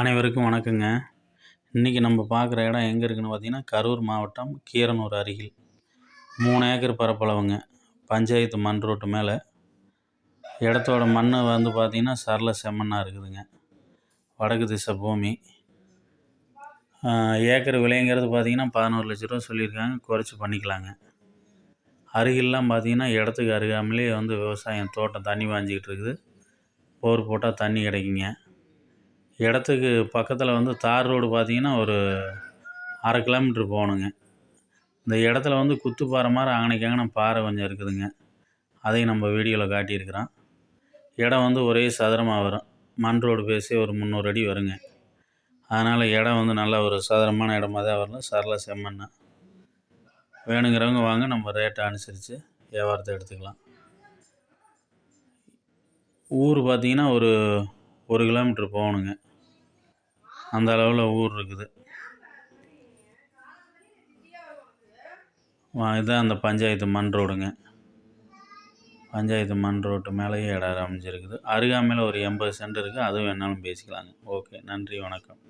அனைவருக்கும் வணக்கங்க. இன்றைக்கி நம்ம பார்க்குற இடம் எங்கே இருக்குன்னு பார்த்தீங்கன்னா கரூர் மாவட்டம் கீரனூர் அருகில். மூணு ஏக்கர் பரப்பளவுங்க. பஞ்சாயத்து மண் ரோட்டு மேலே. இடத்தோட மண் வந்து பார்த்திங்கன்னா சரள செம்மண்ணாக இருக்குதுங்க. வடக்கு திசை பூமி. ஏக்கர் விலைங்கிறது பார்த்திங்கன்னா பதினோரு லட்ச ரூபா சொல்லியிருக்காங்க. குறைச்சி பண்ணிக்கலாங்க. அருகில்லாம் பார்த்திங்கன்னா இடத்துக்கு அருகாமலே வந்து விவசாயம் தோட்டம் தண்ணி வாஞ்சிக்கிட்டு இருக்குது. போர் போட்டால் தண்ணி கிடைக்குங்க. இடத்துக்கு பக்கத்தில் வந்து தார் ரோடு பார்த்தீங்கன்னா ஒரு அரை கிலோமீட்ரு போகணுங்க. இந்த இடத்துல வந்து குத்துப்பாறை மாதிரி அங்கனைக்கு பாறை கொஞ்சம் இருக்குதுங்க. அதையும் நம்ம வீடியோவில் காட்டியிருக்கிறோம். இடம் வந்து ஒரே சதுரமாக வரும். மண் ரோடு பேசி ஒரு முந்நூறு அடி வருங்க. அதனால் இடம் வந்து நல்ல ஒரு சதுரமான இடமாக தான் வரணும். சரள செம்மண்ணா. வேணுங்கிறவங்க வாங்க நம்ம ரேட்டை அனுசரித்து வியாபாரத்தை எடுத்துக்கலாம். ஊர் பார்த்திங்கன்னா ஒரு ஒரு கிலோமீட்ரு போகணுங்க. அந்த அளவில் ஊர் இருக்குது. இதுதான் அந்த பஞ்சாயத்து மண் ரோடுங்க. பஞ்சாயத்து மண் ரோட்டு மேலேயே இடம் அமைஞ்சிருக்குது. அருகாமையில் ஒரு எண்பது சென்ட் இருக்குது அதுவும் வேணாலும் பேசிக்கலாங்க. ஓகே நன்றி வணக்கம்.